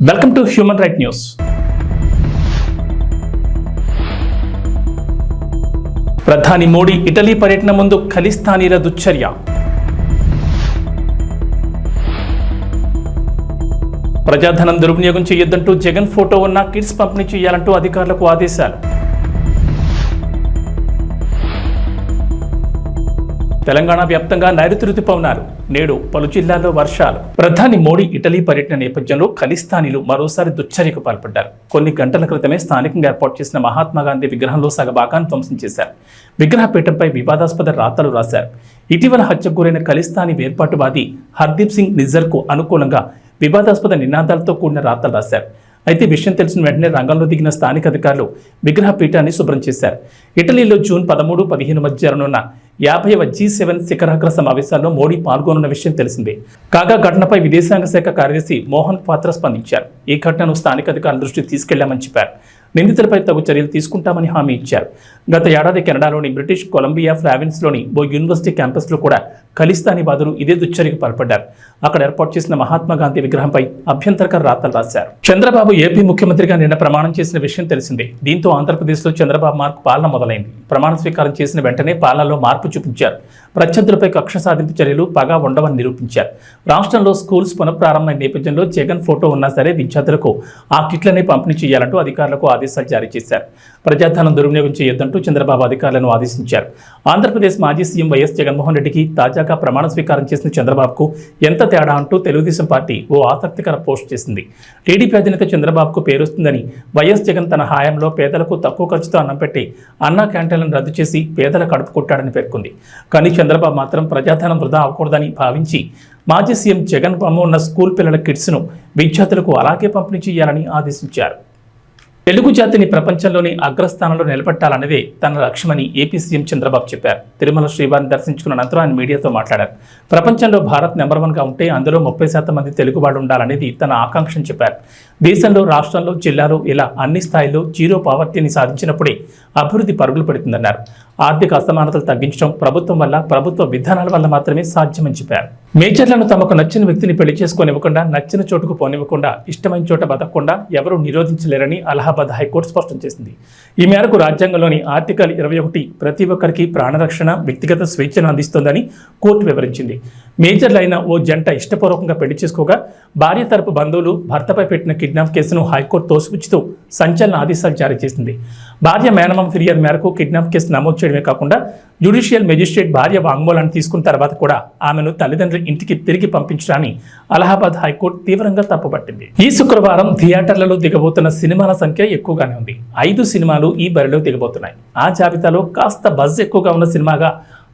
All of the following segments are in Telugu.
Welcome to human right news ప్రధాని మోడీ ఇటలీ పర్యటన ముందు ఖలిస్తానీల దుశ్చర్య ప్రజాధనం దుర్వినియోగం చేయొద్దంటూ జగన్ ఫోటో ఉన్న కిట్స్ పంపిణీ చేయాలంటూ అధికారులకు ఆదేశాలు. తెలంగాణ వ్యాప్తంగా నైరుతి రుతుపవనాలు నేడు పలు జిల్లాల్లో వర్షాలు. ప్రధాని మోడీ ఇటలీ పర్యటన నేపథ్యంలో ఖలిస్తానీలు మరోసారి దుశ్చర్యకు పాల్పడ్డారు. కొన్ని గంటల క్రితమే స్థానికంగా ఏర్పాటు చేసిన మహాత్మాగాంధీ విగ్రహంలో సగభాగాన్ని ధ్వంసం చేశారు. విగ్రహపీఠంపై వివాదాస్పద రాతలు రాశారు. ఇటీవల హత్యకు గురైన ఖలిస్తానీ వేర్పాటువాది హర్దీప్ సింగ్ నిజర్కు అనుకూలంగా వివాదాస్పద నినాదాలతో కూడిన రాతలు రాశారు. అయితే విషయం తెలిసిన వెంటనే రంగంలో దిగిన స్థానిక అధికారులు విగ్రహ పీఠాన్ని శుభ్రం చేశారు. ఇటలీలో జూన్ పదమూడు పదిహేను మధ్య జరగనున్న యాభైవ జీ సెవెన్ శిఖరాగ్ర సమావేశాల్లో మోడీ పాల్గొనున్న విషయం తెలిసిందే. కాగా ఘటనపై విదేశాంగ శాఖ కార్యదర్శి మోహన్ పాత్ర స్పందించారు. ఈ ఘటనను స్థానిక అధికారుల దృష్టికి తీసుకెళ్ళామని చెప్పారు. నిందితులపై తగు చర్యలు తీసుకుంటామని హామీ ఇచ్చారు. గత ఏడాది కెనడాలోని బ్రిటిష్ కొలంబియా ఫ్రావిన్స్లోని ఓ యూనివర్సిటీ క్యాంపస్లో కూడా ఖలిస్తానీ వాదులు ఇదే దుశ్చర్యకు పాల్పడ్డారు. అక్కడ ఏర్పాటు చేసిన మహాత్మా గాంధీ విగ్రహంపై అభ్యంతరకర రాతలు రాశారు. చంద్రబాబు ఏపీ ముఖ్యమంత్రిగా నిన్న ప్రమాణం చేసిన విషయం తెలిసిందే. దీంతో ఆంధ్రప్రదేశ్లో చంద్రబాబు మార్పు పాలన మొదలైంది. ప్రమాణ స్వీకారం చేసిన వెంటనే పాలనలో మార్పు చూపించారు. ప్రత్యర్థులపై కక్ష సాధింపు చర్యలు పగా ఉండవని నిరూపించారు. రాష్ట్రంలో స్కూల్స్ పునఃప్రారంభ నేపథ్యంలో జగన్ ఫోటో ఉన్నా సరే విద్యార్థులకు ఆ కిట్లనే పంపిణీ చేయాలంటూ అధికారులకు ఆదేశాలు జారీ చేశారు. ప్రజాధనం దుర్వినియోగం చేయొద్దంటూ చంద్రబాబు అధికారులను ఆదేశించారు. ఆంధ్రప్రదేశ్ మాజీ సీఎం వైఎస్ జగన్మోహన్ రెడ్డికి తాజాగా ప్రమాణ స్వీకారం చేసిన చంద్రబాబుకు ఎంత తేడా అంటూ తెలుగుదేశం పార్టీ ఓ ఆసక్తికర పోస్ట్ చేసింది. టీడీపీ అధినేత చంద్రబాబుకు పేరుస్తుందని వైఎస్ జగన్ తన హాయంలో పేదలకు తక్కువ ఖర్చుతో అన్నం పెట్టి అన్నా క్యాంటీన్లను రద్దు చేసి పేదల కడుపు కొట్టాడని పేర్కొంది. కానీ చంద్రబాబు మాత్రం ప్రజాధనం వృధా అవ్వకూడదని భావించి మాజీ సీఎం జగన్ బొమ్మ ఉన్న స్కూల్ పిల్లల కిట్స్ను విద్యార్థులకు అలాగే పంపిణీ చేయాలని ఆదేశించారు. తెలుగు జాతిని ప్రపంచంలోని అగ్రస్థానంలో నిలబెట్టాలన్నదే తన లక్ష్యమని ఏపీ సీఎం చంద్రబాబు చెప్పారు. తిరుమల శ్రీవారిని దర్శించుకున్న అనంతరం ఆయన మీడియాతో మాట్లాడారు. ప్రపంచంలో భారత్ నెంబర్ వన్గా ఉంటే అందులో ముప్పై శాతం మంది తెలుగు వాళ్ళు ఉండాలనేది తన ఆకాంక్షని చెప్పారు. దేశంలో రాష్ట్రంలో జిల్లాలో ఇలా అన్ని స్థాయిల్లో జీరో పావర్టీని సాధించినప్పుడే అభివృద్ధి పరుగులు పెడుతుందన్నారు. ఆర్థిక అసమానతలు తగ్గించడం ప్రభుత్వం వల్ల ప్రభుత్వ విధానాల వల్ల మాత్రమే సాధ్యమని చెప్పారు. మేజర్లను తమకు నచ్చిన వ్యక్తిని పెళ్ళి చేసుకోనివ్వకుండా నచ్చిన చోటుకు పోనివ్వకుండా ఇష్టమైన చోట బతకకుండా ఎవరూ నిరోధించలేరని అలహాబాద్ హైకోర్టు స్పష్టం చేసింది. ఈ మేరకు రాజ్యాంగంలోని ఆర్టికల్ ఇరవై ఒకటి ప్రతి ఒక్కరికి ప్రాణరక్షణ వ్యక్తిగత స్వేచ్ఛను అందిస్తోందని కోర్టు వివరించింది. మేజర్లు అయిన ఓ జంట ఇష్టపూర్వకంగా పెళ్ళి చేసుకోగా భార్య తరపు బంధువులు భర్తపై పెట్టిన కిడ్నాప్ కేసును హైకోర్టు తోసిపుచ్చుతూ సంచలన ఆదేశాలు జారీ చేసింది. భార్య మేనమామ ఫిర్యాదు మేరకు కిడ్నాప్ కేసు నమోదు చేయడమే కాకుండా జ్యుడిషియల్ మెజిస్ట్రేట్ భార్య వాంగ్మూలాన్ని తీసుకున్న తర్వాత కూడా ఆమెను తల్లిదండ్రుల ఇంటికి తిరిగి పంపించడాన్ని అలహాబాద్ హైకోర్టు తీవ్రంగా తప్పుపట్టింది. ఈ శుక్రవారం థియేటర్లలో దిగబోతున్న సినిమాల సంఖ్య ఎక్కువగానే ఉంది. ఐదు సినిమాలు ఈ బరిలో దిగబోతున్నాయి. ఆ జాబితాలో కాస్త బజ్ ఎక్కువగా ఉన్న సినిమాగా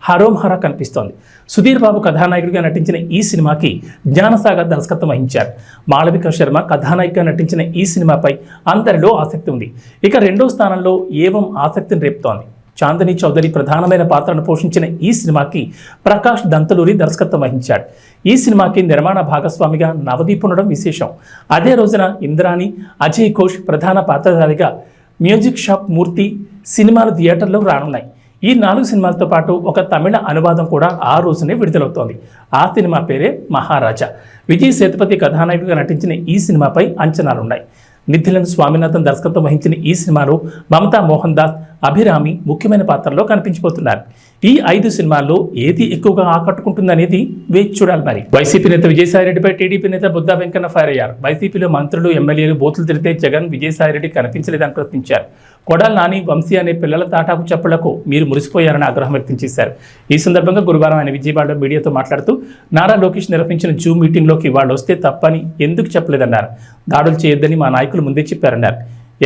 హరోంహరా కనిపిస్తోంది. సుధీర్ బాబు కథానాయకుడిగా నటించిన ఈ సినిమాకి జ్ఞానసాగర్ దర్శకత్వం వహించారు. మాళవిక శర్మ కథానాయికగా నటించిన ఈ సినిమాపై అందరిలో ఆసక్తి ఉంది. ఇక రెండో స్థానంలో ఏవం ఆసక్తిని రేపుతోంది? చాందని చౌదరి ప్రధానమైన పాత్రను పోషించిన ఈ సినిమాకి ప్రకాష్ దంతలూరి దర్శకత్వం వహించాడు. ఈ సినిమాకి నిర్మాణ భాగస్వామిగా నవదీప్ ఉండడం విశేషం. అదే రోజున ఇంద్రాణి అజయ్ ఘోష్ ప్రధాన పాత్రధారిగా మ్యూజిక్ షాప్ మూర్తి సినిమాలు థియేటర్లో రానున్నాయి. ఈ నాలుగు సినిమాలతో పాటు ఒక తమిళ అనువాదం కూడా ఆ రోజునే విడుదలవుతోంది. ఆ సినిమా పేరే మహారాజా. విజయ్ సేతుపతి కథానాయకుడిగా నటించిన ఈ సినిమాపై అంచనాలున్నాయి. నిధిలన్ స్వామినాథన్ దర్శకత్వం వహించిన ఈ సినిమాలో మమతా మోహన్ దాస్ అభిరామి ముఖ్యమైన పాత్రలో కనిపించబోతున్నారు. ఈ ఐదు సినిమాల్లో ఏది ఎక్కువగా ఆకట్టుకుంటుందనేది వేచి చూడాలి మరి. వైసీపీ నేత విజయసాయిరెడ్డిపై టీడీపీ నేత బుద్ధా వెంకన్న ఫైర్ అయ్యారు. వైసీపీలో మంత్రులు ఎమ్మెల్యేలు బూతులు తిరిగితే జగన్ విజయసాయిరెడ్డి కనిపించలేదని ప్రశ్నించారు. కొడాలి నాని వంశీ అనే పిల్లల తాటాకు చెప్పులకు మీరు మురిసిపోయారని ఆగ్రహం వ్యక్తం చేశారు. ఈ సందర్భంగా గురువారం ఆయన విజయవాడలో మీడియాతో మాట్లాడుతూ నారా లోకేష్ నిర్వహించిన జూమ్ మీటింగ్లోకి వాళ్ళు వస్తే తప్పని ఎందుకు చెప్పలేదన్నారు. దాడులు చేయొద్దని మా నాయకులు ముందే చెప్పారన్నారు.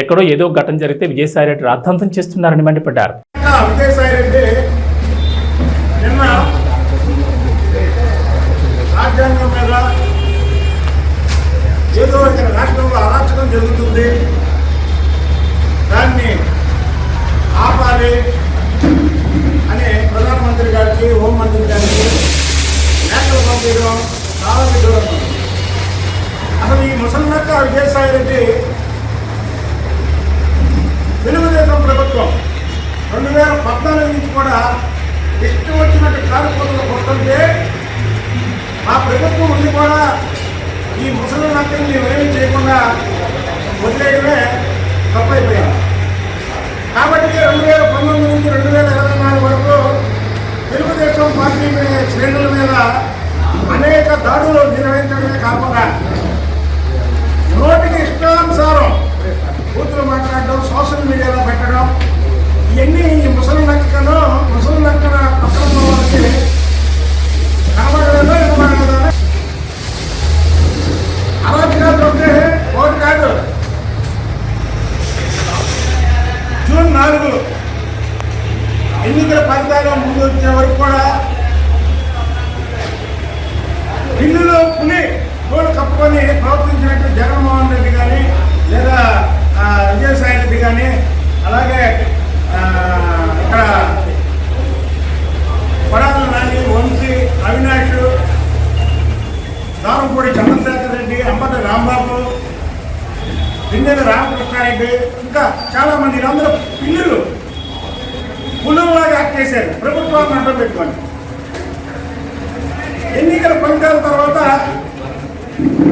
ఎక్కడో ఏదో ఘటన జరిగితే విజయసాయిరెడ్డి రాద్ధాంతం చేస్తున్నారని మండిపడ్డారు ఇంకా విజయసాయి రెడ్డి నిన్న రాజ్యాంగం మీద ఏదో ఇక్కడ రాష్ట్రంలో అరాచకం జరుగుతుంది. దాన్ని ఆపాలి అని ప్రధానమంత్రి గారికి హోంమంత్రి గారికి లేఖలు పంపించడం చాలా విదూరం అసలు ఈ ముసలినక్క విజయసాయి రెడ్డి తెలుగుదేశం ప్రభుత్వం రెండు వేల పద్నాలుగు నుంచి కూడా ఇష్టం వచ్చినట్టు కారుకోతలు కొడుతుంటే మా ప్రభుత్వం ఉండి కూడా ఈ ముసలి నక్కని మేమేమీ చేయకుండా పిల్లలు రామకృష్ణారెడ్డి ఇంకా చాలా మంది వీళ్ళందరూ పిల్లలు పులులాగా యాక్ట్ చేశారు ప్రభుత్వాన్ని అడ్డం పెట్టుకొని ఎన్నికల ఫలితాల తర్వాత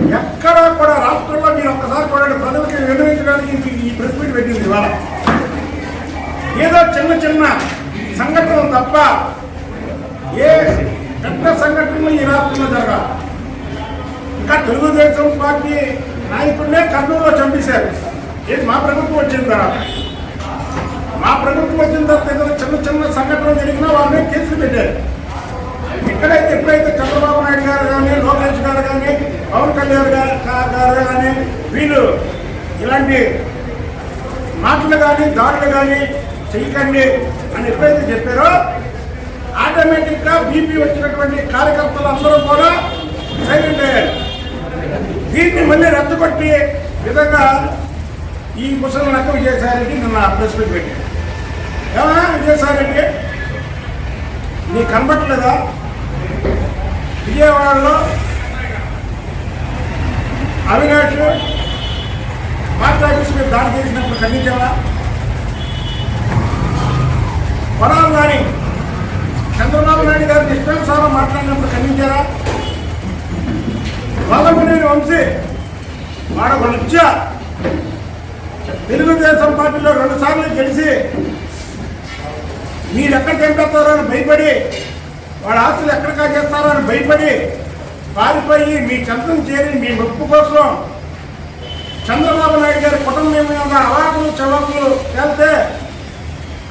ఎక్కడా కూడా రాష్ట్రంలో మీరు ఒక్కసారి కూడా ప్రజలకు వినియోగించడానికి ఈ- ప్రెస్ మీట్ పెట్టింది ఇవాళ. ఏదో చిన్న చిన్న సంఘటనలు తప్ప ఏ పెద్ద సంఘటనలు ఈ రాష్ట్రంలో జరగాలి. ఇంకా తెలుగుదేశం పార్టీ నాయకుడినే కర్నూలులో చంపేశారు. ఏది మా ప్రభుత్వం వచ్చిన తర్వాత? మా ప్రభుత్వం వచ్చిన తర్వాత ఏదైనా చిన్న చిన్న సంఘటనలు జరిగినా వాళ్ళని కేసులు పెట్టారు. ఎక్కడైతే ఎప్పుడైతే చంద్రబాబు నాయుడు గారు కానీ లోకేష్ గారు కానీ పవన్ కళ్యాణ్ గారు గారు కానీ వీళ్ళు ఇలాంటి మాటలు కానీ దాడులు కానీ చేయకండి అని ఎప్పుడైతే చెప్పారో ఆటోమేటిక్గా బీపీ వచ్చినటువంటి కార్యకర్తలు అందరూ కూడా సైలెంట్ అయ్యారు. దీన్ని మళ్ళీ రద్దుపట్టి విధంగా ఈ ముసలినకు విజయసాయిరెడ్డి నిన్న ప్రెస్ మీట్ పెట్టారు. ఏమన్నా విజయసాయిరెడ్డి నీకు కనబట్టలేదా విజయవాడలో అవినాష్ పార్టీ మీరు దాడి చేసినప్పుడు ఖండించాలా? పొలాలు కానీ చంద్రబాబు నాయుడు గారిని ఇష్టానుసారం మాట్లాడినప్పుడు ఖండించారా వల్లభనేని వంశీ వాడొక నృత్య తెలుగుదేశం పార్టీలో రెండుసార్లు గెలిచి మీరెక్కడ ఎక్కడ అని భయపడి వాళ్ళ ఆస్తులు ఎక్కడ కాజేస్తారో అని భయపడి పారిపోయి మీ చంద్రం చేరి మీ మెప్పు కోసం చంద్రబాబు నాయుడు గారి కుటుంబం మీద అవాకులు చవాకులు వెళ్తే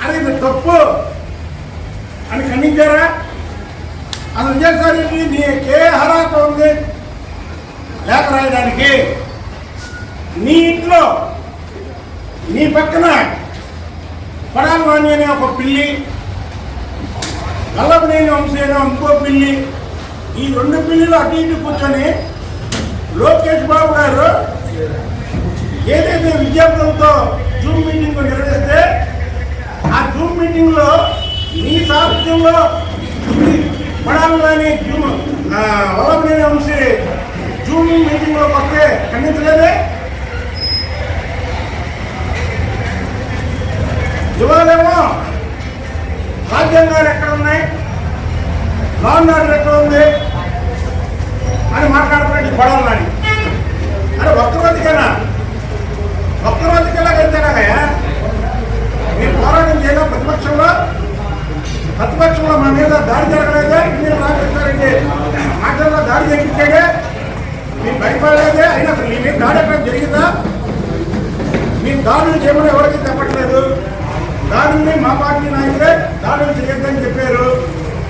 అది ఇది తప్పు అని ఖండించారా? అసలు విజయసాయి నీకే అర్హత ఉంది? లేఖ రాయడానికి. నీ ఇంట్లో నీ పక్కన పడాలవాణి అనే ఒక పిల్లి వల్లభనేని వంశీ ఇంకో పిల్లి. ఈ రెండు పిల్లిలు అటు ఇటు కూర్చొని లోకేష్ బాబు గారు ఏదైతే విద్యార్థులతో జూమ్ మీటింగ్ నిర్వహిస్తే ఆ జూమ్ మీటింగ్లో మీ సాహిత్యంలో పడాలని జూమ్ వల్లభనేని వంశీ జూమ్ మీటింగ్లోకి వస్తే ఖండించలేదే? ఇవ్వాలేమో రాజ్యాంగాలు ఎక్కడ ఉన్నాయి? లా అండ్ ఆర్డర్ ఎక్కడ ఉంది? అని మాట్లాడుతున్నాడు ఈ గొడవలు ఒక్క అని ఒక్క రోజుకి ఎలాగైతేనాగయ్యా మీరు పోరాటం చేయగా ప్రతిపక్షంలో? ప్రతిపక్షంలో మన మీద దాడి జరగలేదే మీరు రాజేస్తారండి మాటల్లో దాడి జరిగించాడే మీరు భయపడలేదే అయినా అసలు మీ మీద దాడి ఎక్కడ జరిగిందా? మీరు దాడులు చేయమని ఎవరికి చెప్పట్లేదు. దానిని మా పార్టీ నాయకులే దాడులు చేయొద్దని చెప్పారు.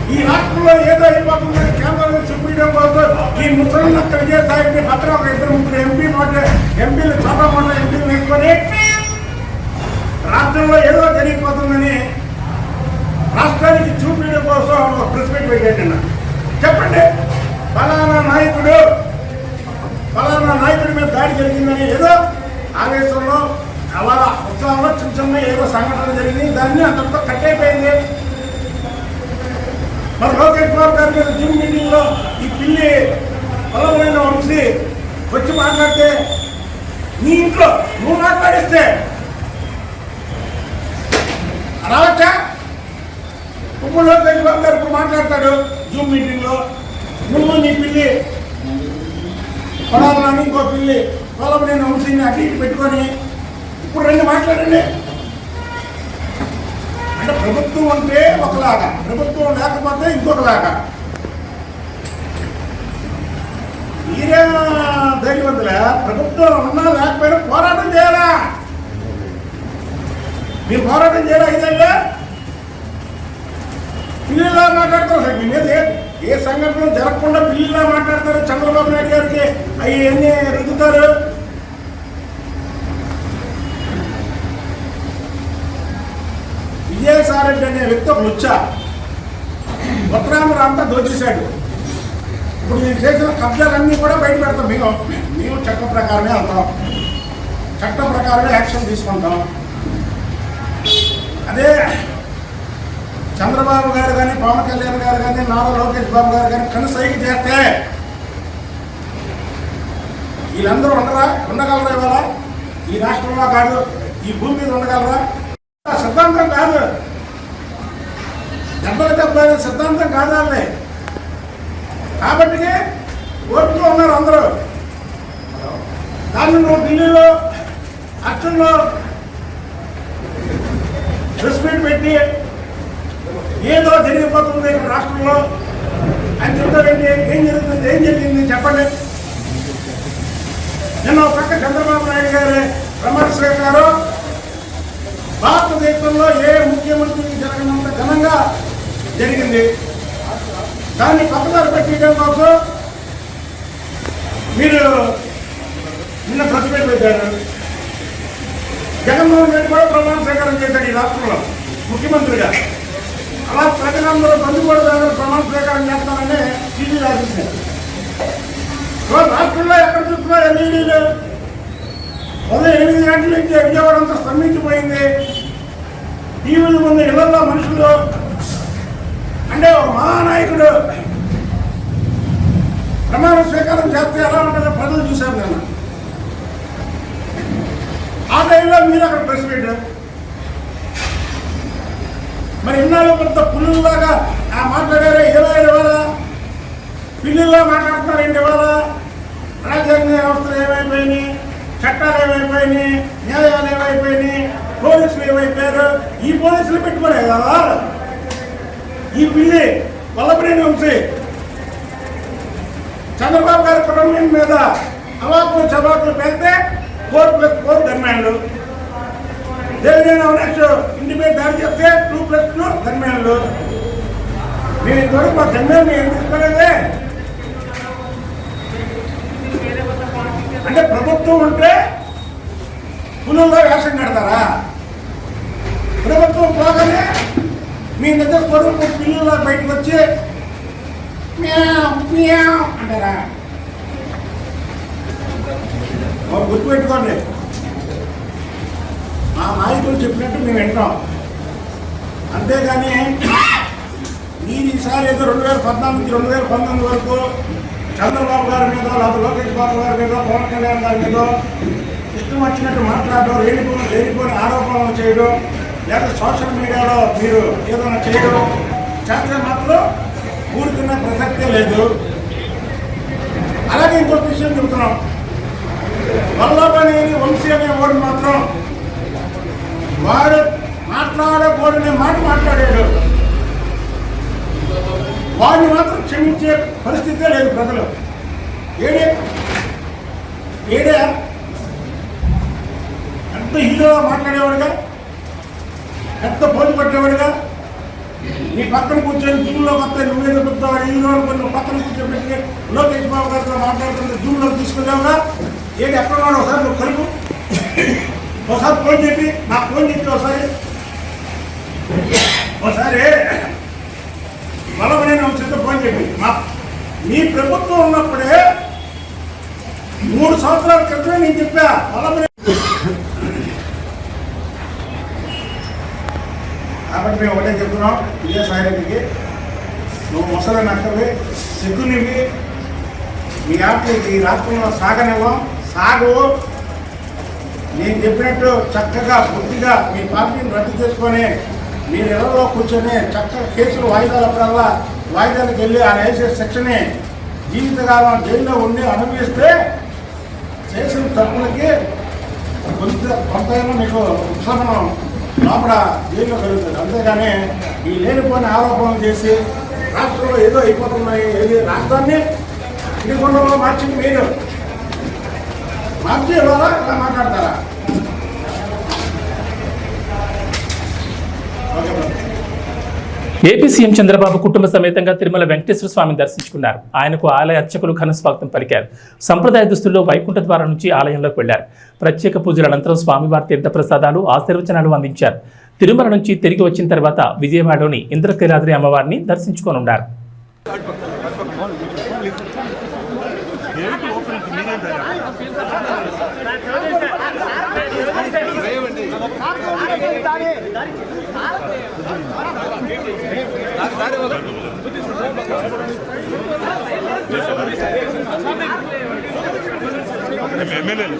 ఈ రాష్ట్రంలో ఏదో అయిపోతుందని కేంద్రంలో చూపించడం కోసం ఈ ముసలిన అక్కడ విజయసాయిని పత్రం ఒక ఇద్దరు ముగ్గురు ఎంపీ మోట ఎంపీలు చాలా మండల ఎంపీలు వేసుకొని రాష్ట్రంలో ఏదో జరిగిపోతుందని రాష్ట్రానికి చూపించడం కోసం ఒక ప్రెస్ మీట్ పెట్టాడు చెప్పండి. ఫలానా నాయకుడు ఫలానా నాయకుడి మీద దాడి జరిగిందని ఏదో ఆవేశంలో అలా ఉత్సాహంలో చిన్న చిన్న ఏదో సంఘటన జరిగింది. దాన్ని అంతటితో కట్ అయిపోయింది. మరి లోకేష్ కుమార్ గారి మీద జూమ్ మీటింగ్లో ఈ పిల్లి పొలమైన వంశీ వచ్చి మాట్లాడితే నీ ఇంట్లో నువ్వు మాట్లాడిస్తే రావచ్చా? ఇప్పుడు లోకేష్ బాబు గారు ఇప్పుడు మాట్లాడతాడు జూమ్ మీటింగ్లో నువ్వు నీ పిల్లి పొలాలని ఇంకో పిల్లి పొలమైన వంశీని అటు ఇటు పెట్టుకొని ఇప్పుడు రెండు మాట్లాడండి. అంటే ప్రభుత్వం ఉంటే ఒకలాగా. ప్రభుత్వం లేకపోతే ఇంకొకలాగా. మీరే ధైర్యవంతులే? ప్రభుత్వం ఉన్నా లేకపోయినా పోరాటం చేయాలా? మీరు పోరాటం చేయాలా ఇదంటే పిల్లిలా మాట్లాడతారు సార్ మీ మీద ఏ- ఏ సంఘటన జరగకుండా పిల్లిలా మాట్లాడతారు చంద్రబాబు నాయుడు గారికి. అవి ఎన్ని రుద్దుతారు. విజయసాయి అనే వ్యక్తి ఒక లుచ్చ ఉత్తరాంధ్ర అంతా దోచేశాడు. ఇప్పుడు నేను చేసిన కబ్జాలన్నీ కూడా బయట పెడతాం. మేము మేము చట్ట ప్రకారమే అంటాం. చట్ట ప్రకారమే యాక్షన్ తీసుకుంటాం. అదే చంద్రబాబు గారు కానీ పవన్ కళ్యాణ్ గారు కానీ నారా లోకేష్ బాబు గారు కానీ కనుసైకి చేస్తే వీళ్ళందరూ ఉండరా? ఉండగలరా ఇవాళ? ఈ రాష్ట్రంలో కాదు ఈ భూమి మీద ఉండగలరా? సిద్ధాంతం కాదు. దెబ్బలు డెబ్బై సిద్ధాంతం కాదాలే కాబట్టి ఓట్లు ఉన్నారు అందరూ. దాన్ని నువ్వు ఢిల్లీలో అక్షంలో ప్రెస్ మీట్ పెట్టి ఏదో జరిగిపోతుంది ఇక్కడ రాష్ట్రంలో అని చెప్తారండి. ఏం జరుగుతుంది? ఏం జరిగింది? చెప్పండి. నిన్న ఒక పక్క చంద్రబాబు నాయుడు గారి ప్రమాణ స్వీకారం భారతదేశంలో ఏ ముఖ్యమంత్రికి జరగనంత ఘనంగా జరిగింది. దాన్ని పక్కదారి పెట్టడం కోసం మీరు నిన్న ప్రెస్ మీట్ పెట్టారు. జగన్మోహన్ రెడ్డి కూడా ప్రమాణ స్వీకారం చేశాడు ఈ రాష్ట్రంలో ముఖ్యమంత్రిగా. అలా ప్రజలందరూ బంధువులు ప్రమాణ స్వీకారం చేస్తారని టీవీ రాసింది రాష్ట్రంలో ఎక్కడ చూస్తున్నారు ఎల్ఈడీలు ఉదయం ఎనిమిది గంటల నుంచి విజయవాడ అంతా స్తంభించిపోయింది టీవీల ముందు ఇళ్ళలో మనుషులు అంటే ఒక మహానాయకుడు ప్రమాణ స్వీకారం చేస్తే ఎలా ఉంటుందో ప్రజలు చూశారు నేను ఆ టైంలో మీరు అక్కడ ప్రెస్ పెట్టారు మరి ఇన్నాళ్ళు కొంత పుల్లులాగా ఆ మాట్లాడారే ఏదో ఇవాళ పిల్లిల్లో మాట్లాడుతున్నారు ఏంటి ఇవ్వాలా? రాజ్యాంగ వ్యవస్థలు ఏమైపోయినాయి? చట్టాలు ఏమైపోయినాయి? న్యాయాలు ఏమైపోయినాయి? పోలీసులు ఏమైపోయారు? ఈ పోలీసులు పెట్టుకోలేదు కదా? ఈ పిల్లి వల్లభనేని వంశీ చంద్రబాబు గారి కుటుంబం మీద అవాకులు చవాకులు పెడితే ఫోర్ ప్లస్ ఫోర్ గన్మ్యాన్లు దేవినేని అవినాష్ ఇంటి మీద దాడి చేస్తే టూ ప్లస్ టూ గన్మ్యాన్లు నేను ఇంతవరకు మా గన్మ్యాన్ ఎందుకు తీసుకోలేదే అంటే ప్రభుత్వం ఉంటే పులుల్లో వేషం కడతారా? ప్రభుత్వం పోగానే మీ నిజ స్వరూపం పిల్లల్లో బయటకు వచ్చి అంటారా? గుర్తుపెట్టుకోండి. మా నాయకులు చెప్పినట్టు మేము వింటాం. అంతేగాని మీరు ఈసారి ఏదో రెండు వేల పద్నాలుగు నుంచి రెండు వేల పంతొమ్మిది వరకు చంద్రబాబు గారి మీద లేదా లోకేష్ బాబు గారి మీద పవన్ కళ్యాణ్ గారి మీద ఇష్టం వచ్చినట్టు మాట్లాడడం లేనిపో లేనిపోని ఆరోపణలు చేయడం లేదా సోషల్ మీడియాలో మీరు ఏదైనా చేయడం చేస్తే మాత్రం ఊరుకున్న ప్రసక్తే లేదు. అలాగే ఇంకొక విషయం చెబుతున్నాం. వల్లభనేని వంశీ అనే వాడు మాత్రం వాడు మాట్లాడకూడని మాట మాట్లాడాడు. వాడిని మాత్రం క్షమించే పరిస్థితే లేదు ప్రజలు. ఏడే? ఏడే? ఎంత హీరోగా మాట్లాడేవాడుగా? ఎంత పోటీ పట్టేవాడుగా? నీ పక్కన కూర్చొని జూమ్లో వస్తే నువ్వే చెప్తావు హీరో కొన్ని పక్కన కూర్చోబెట్టి లోకేష్ బాబు గారితో మాట్లాడుతుంటే జూమ్లో తీసుకున్నావుగా ఏది ఎక్కడ వాడు ఒకసారి నువ్వు కలుపు ఒకసారి ఫోన్ చెప్పి నాకు ఫోన్ చెప్పి ఒకసారి. ఒకసారి బలమైన అంశంతో ఫోన్ చెప్పి మా మీ ప్రభుత్వం ఉన్నప్పుడే మూడు సంవత్సరాల క్రితమే నేను చెప్పా బలమైన కాబట్టి మేము ఒకటే చెప్తున్నాం విజయసాయిరెడ్డికి నువ్వు ముసలి నక్కవి సిగ్గునివి. మీ ఆటలు ఈ రాష్ట్రంలో సాగనివ్వం. సాగు. నేను చెప్పినట్టు చక్కగా బుద్ధిగా మీ పార్టీని రద్దు చేసుకొని మీరు ఇళ్ళలో కూర్చొని చక్కగా కేసులు వాయిదాలప్పుడల్లా వాయిదాలకు వెళ్ళి ఆ వేసే శిక్షని జీవితకాలం జైల్లో ఉండి అనుభవిస్తే చేసిన తప్పులకి కొంత కొంతైనా మీకు ఉపశమనం లోపల జైల్లో కలుగుతుంది. అంతేగాని ఈ లేనిపోయిన ఆరోపణలు చేసి రాష్ట్రంలో ఏదో అయిపోతున్నాయి ఏది రాష్ట్రాన్ని ఇడికొండలో మార్చింది మీరు. మార్చి ఇవాళ ఇలా మాట్లాడతారా okay madam AP CM Chandrababu కుటుంబ సమేతంగా తిరుమల వెంకటేశ్వర స్వామిని దర్శించుకున్నారు. ఆయనకు ఆలయ అర్చకులు ఘన స్వాగతం పలికారు. సంప్రదాయ దుస్తుల్లో వైకుంఠ ద్వారం నుంచి ఆలయంలోకి వెళ్ళారు ప్రత్యేక పూజల అనంతరం స్వామివారి తీర్థ ప్రసాదాలు ఆశీర్వచనాలు అందించారు. తిరుమల నుంచి తిరిగి వచ్చిన తర్వాత విజయవాడలోని ఇంద్రకీలాద్రి అమ్మవారిని దర్శించుకోనున్నారు. एम एल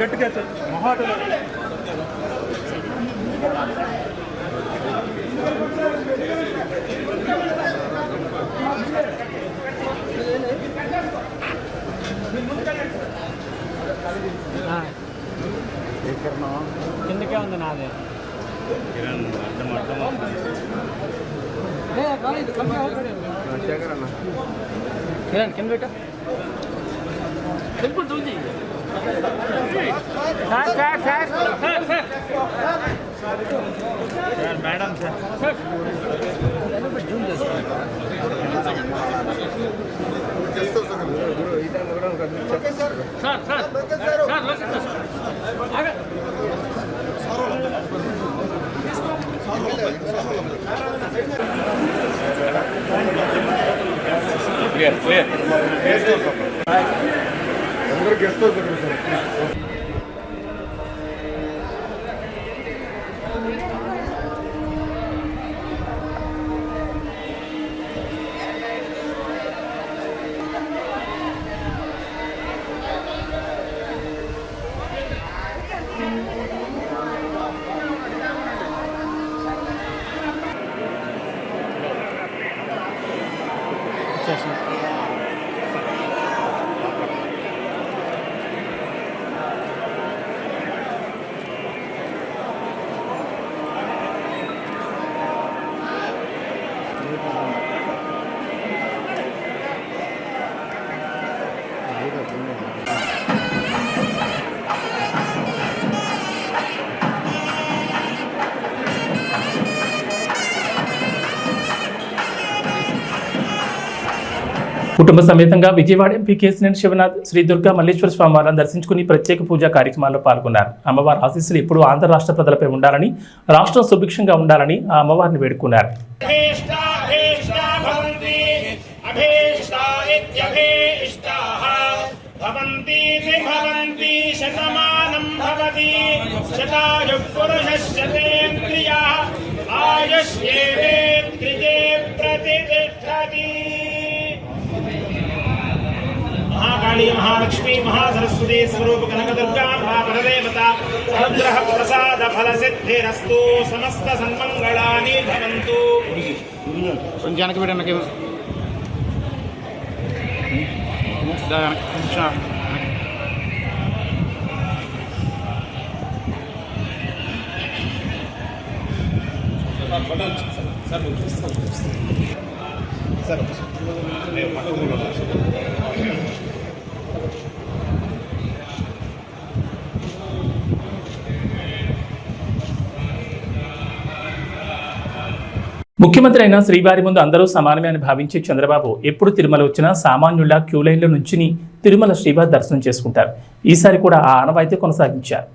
గట్టిగా మహాటలో కిందకే ఉంది నాది. కిరణ్ కింద పెట్టా. సింపుల్ చూసి. Sir sir sir. Sir sir. Madam sir. Zoom sir. సార్లోకి ఆగండి. క్లియర్ క్లియర్ కుటుంబ సమేతంగా విజయవాడ ఎంపీ కేసినేని శివనాథ్ శ్రీ దుర్గా మల్లేశ్వర స్వామి వారిని దర్శించుకుని ప్రత్యేక పూజా కార్యక్రమాల్లో పాల్గొన్నారు. అమ్మవారి ఆశీస్సులు ఇప్పుడు ఆంధ్ర రాష్ట్ర ప్రజలపై ఉండాలని రాష్ట్రం సుభిక్షంగా ఉండాలని ఆ అమ్మవారిని వేడుకున్నారు. महाकाली महालक्ष्मी महासरस्वती स्वरूप कनकदुर्गा महावरदेवता अनुग्रह प्रसाद फल सिद्धिस्तु समस्त सन्मङ्गलानि भवन्तु। जानकी सर सर सर ముఖ్యమంత్రి అయిన శ్రీవారి ముందు అందరూ సమానమే అని భావించే చంద్రబాబు ఎప్పుడు తిరుమల వచ్చినా సామాన్యుల క్యూ లైన్లో నుంచుని తిరుమల శ్రీవారి దర్శనం చేసుకుంటారు. ఈసారి కూడా ఆ ఆనవాయితీ కొనసాగించారు.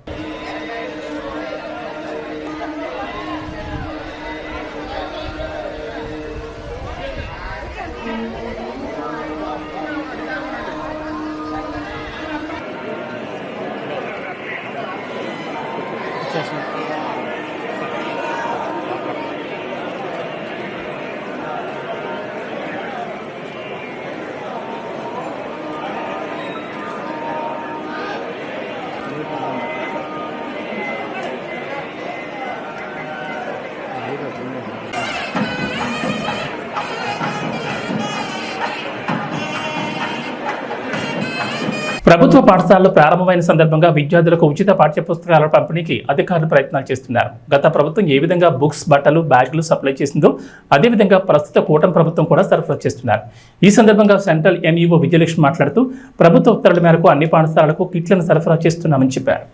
ప్రభుత్వ పాఠశాలలు ప్రారంభమైన సందర్భంగా విద్యార్థులకు ఉచిత పాఠ్యపుస్తకాల పంపిణీకి అధికారులు ప్రయత్నాలు చేస్తున్నారు. గత ప్రభుత్వం ఏ విధంగా బుక్స్ బట్టలు బ్యాగులు సప్లై చేసిందో అదేవిధంగా ప్రస్తుత కూటమి ప్రభుత్వం కూడా సరఫరా చేస్తున్నారు. ఈ సందర్భంగా సెంట్రల్ ఎంఈఓ విజయలక్ష్మి మాట్లాడుతూ ప్రభుత్వ ఉత్తర్వుల మేరకు అన్ని పాఠశాలలకు కిట్లను సరఫరా చేస్తున్నామని చెప్పారు.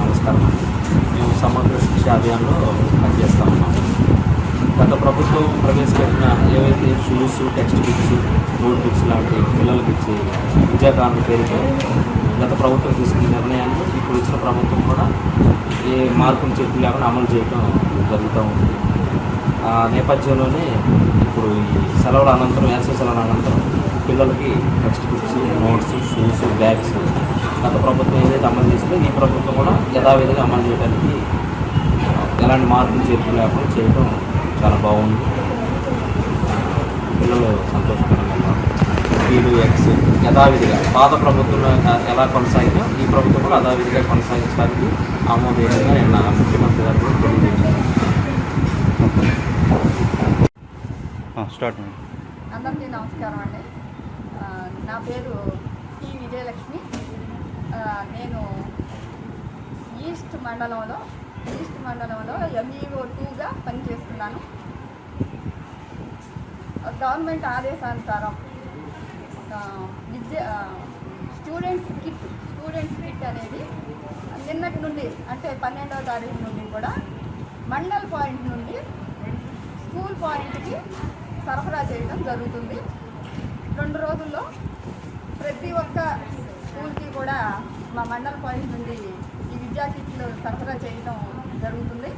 నమస్కారం. సమగ్ర శిక్ష అభియాన్లో గత ప్రభుత్వం ప్రవేశపెట్టిన ఏవైతే shoes text books note books లాంటి పిల్లలకి ఇచ్చి విద్యాకారుల పేరుతో గత ప్రభుత్వం తీసుకున్న నిర్ణయాన్ని ఇప్పుడు ఇచ్చిన ప్రభుత్వం కూడా ఏ మార్పులు చెప్పు లేకుండా అమలు చేయడం జరుగుతూ ఉంది. ఆ నేపథ్యంలోనే ఇప్పుడు ఈ సెలవుల అనంతరం వేసవి సెలవుల అనంతరం పిల్లలకి text books notes shoes bags గత ప్రభుత్వం ఏదైతే అమలు చేస్తుందో ఈ ప్రభుత్వం కూడా యథావిధిగా అమలు చేయడానికి ఎలాంటి మార్పులు చేర్పు లేకుండా చేయడం చాలా బాగుంది. పిల్లలు సంతోషకరంగా ఉన్నారు. వీలు ఎక్స్ యథావిధిగా పాత ప్రభుత్వంలో ఎలా కొనసాగినా ఈ ప్రభుత్వం కూడా యథావిధిగా కొనసాగించడానికి ఆమోదయోగ్యంగా నేను నా ముఖ్యమంత్రి గారు కూడా స్టార్ట్ అందరికీ నమస్కారం అండి. నా పేరు టి విజయలక్ష్మి. నేను ఈస్ట్ మండలంలో ఈస్ట్ మండలంలో ఎంఈఓ టూగా పనిచేస్తున్నాను. గవర్నమెంట్ ఆదేశానుసారం విద్య స్టూడెంట్స్ కిట్ స్టూడెంట్స్ కిట్ అనేది నిన్నటి నుండి అంటే పన్నెండవ తారీఖు నుండి కూడా మండల్ పాయింట్ నుండి స్కూల్ పాయింట్కి సరఫరా చేయడం జరుగుతుంది. రెండు రోజుల్లో ప్రతి ఒక్క స్కూల్కి కూడా మా మండల పాయింట్ నుండి ఈ విద్యా కిట్లు సరఫరా చేయడం జరుగుతుంది.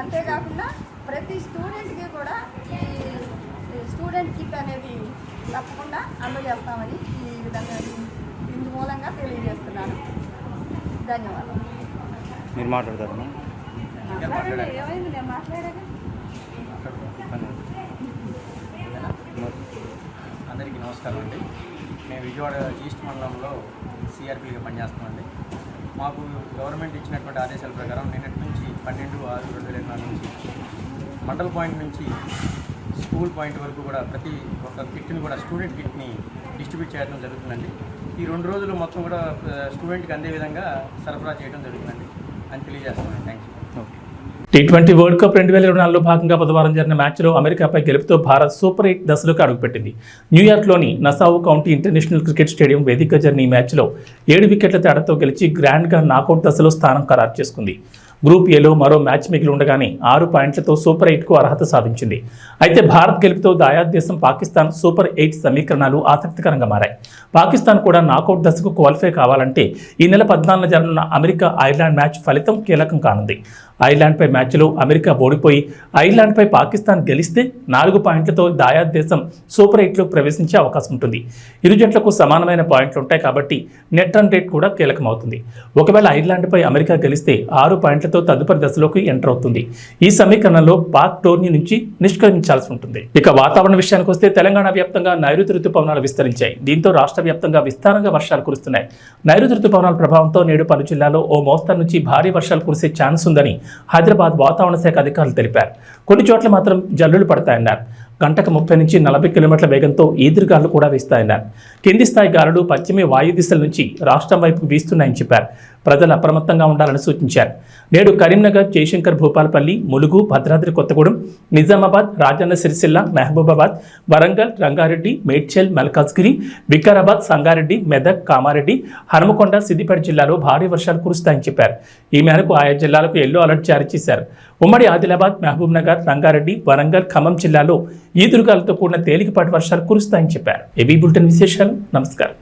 అంతేకాకుండా ప్రతి స్టూడెంట్కి కూడా స్టూడెంట్ కిట్ అనేది తప్పకుండా అందజేస్తామని ఈ విధంగా ఇందు మూలంగా తెలియజేస్తున్నాను. ధన్యవాదాలు. మీరు మాట్లాడతారు. ఏమైంది? నేను అందరికీ నమస్కారం అండి. మేము విజయవాడ ఈస్ట్ మండలంలో సిఆర్పీగా పనిచేస్తామండి. మాకు గవర్నమెంట్ ఇచ్చినటువంటి ఆదేశాల ప్రకారం నిన్నటి నుంచి పన్నెండు ఆరు రెండు వేల ఇరవై నాలుగు నుంచి. మండల్ పాయింట్ నుంచి స్కూల్ పాయింట్ వరకు కూడా ప్రతి ఒక్క కిట్ని కూడా స్టూడెంట్ కిట్ని డిస్ట్రిబ్యూట్ చేయడం జరుగుతుందండి. ఈ రెండు రోజులు మొత్తం కూడా స్టూడెంట్కి అందే విధంగా సరఫరా చేయడం జరుగుతుందండి అని తెలియజేస్తున్నాను. Thank you T twenty World Cup రెండు వేల ఇరవై నాలుగులో భాగంగా బుధవారం జరిగిన మ్యాచ్లో అమెరికాపై గెలుపుతో భారత్ సూపర్ ఎయిట్ దశలోకి అడుగుపెట్టింది. న్యూయార్క్లోని Nassau County International Cricket Stadium వేదికగా జరిగిన ఈ మ్యాచ్లో ఏడు వికెట్ల తేడాతో గెలిచి గ్రాండ్గా నాకౌట్ దశలో స్థానం ఖరారు చేసుకుంది. గ్రూప్ ఏలో మరో మ్యాచ్ మిగిలి ఉండగానే ఆరు పాయింట్లతో సూపర్ ఎయిట్కు అర్హత సాధించింది. అయితే భారత్ గెలుపుతో దాయాద్ దేశం పాకిస్తాన్ సూపర్ ఎయిట్ సమీకరణాలు ఆసక్తికరంగా మారాయి. పాకిస్తాన్ కూడా నాకౌట్ దశకు క్వాలిఫై కావాలంటే ఈ నెల పద్నాలుగున జరగనున్న అమెరికా ఐర్లాండ్ మ్యాచ్ ఫలితం కీలకం కానుంది. ఐర్లాండ్పై మ్యాచ్లో అమెరికా ఓడిపోయి ఐర్లాండ్పై పాకిస్తాన్ గెలిస్తే నాలుగు పాయింట్లతో దాయాద్ దేశం సూపర్ ఎయిట్లో ప్రవేశించే అవకాశం ఉంటుంది. ఇరు జట్లకు సమానమైన పాయింట్లు ఉంటాయి కాబట్టి నెట్ రన్ రేట్ కూడా కీలకమవుతుంది. ఒకవేళ ఐర్లాండ్పై అమెరికా గెలిస్తే ఆరు పాయింట్లతో తదుపరి దశలోకి ఎంటర్ అవుతుంది. ఈ సమీకరణంలో పాక్ టోర్నీ నుంచి నిష్క్రమించాల్సి ఉంటుంది. ఇక వాతావరణ విషయానికి వస్తే తెలంగాణ వ్యాప్తంగా నైరుతి ఋతుపవనాలు విస్తరించాయి. దీంతో రాష్ట్ర వ్యాప్తంగా విస్తారంగా వర్షాలు కురుస్తున్నాయి. నైరుతి రుతుపవనాల ప్రభావంతో నేడు పలు జిల్లాలో ఓ మోస్తరు నుంచి భారీ వర్షాలు కురిసే ఛాన్స్ ఉందని హైదరాబాద్ వాతావరణ శాఖ అధికారులు తెలిపారు. కొన్ని చోట్ల మాత్రం జల్లులు పడతాయన్నారు. గంటకు ముప్పై నుంచి నలభై కిలోమీటర్ల వేగంతో ఈదురుగాలు కూడా వీస్తాయన్నారు. కింది స్థాయి గాలులు పశ్చిమ వాయు దిశల నుంచి రాష్ట్రం వైపు వీస్తున్నాయని చెప్పారు. ప్రజలు అప్రమత్తంగా ఉండాలని సూచించారు. నేడు కరీంనగర్ జయశంకర్ భూపాలపల్లి ములుగు భద్రాద్రి కొత్తగూడెం నిజామాబాద్ రాజన్న సిరిసిల్ల మహబూబాబాద్ వరంగల్ రంగారెడ్డి మేడ్చల్ మల్కాజ్గిరి వికారాబాద్ సంగారెడ్డి మెదక్ కామారెడ్డి హనుమకొండ సిద్దిపేట జిల్లాలో భారీ వర్షాలు కురుస్తాయని చెప్పారు. ఈ మేరకు ఆయా జిల్లాలకు ఎల్లో అలర్ట్ జారీ చేశారు. ఉమ్మడి ఆదిలాబాద్ మహబూబ్ నగర్ రంగారెడ్డి వరంగల్ ఖమ్మం జిల్లాలో ఈదురుగాలతో కూడిన తేలికపాటి వర్షాలు కురుస్తాయని చెప్పారు. ఏబీ బులెటిన్ విశేషాలు. నమస్కారం.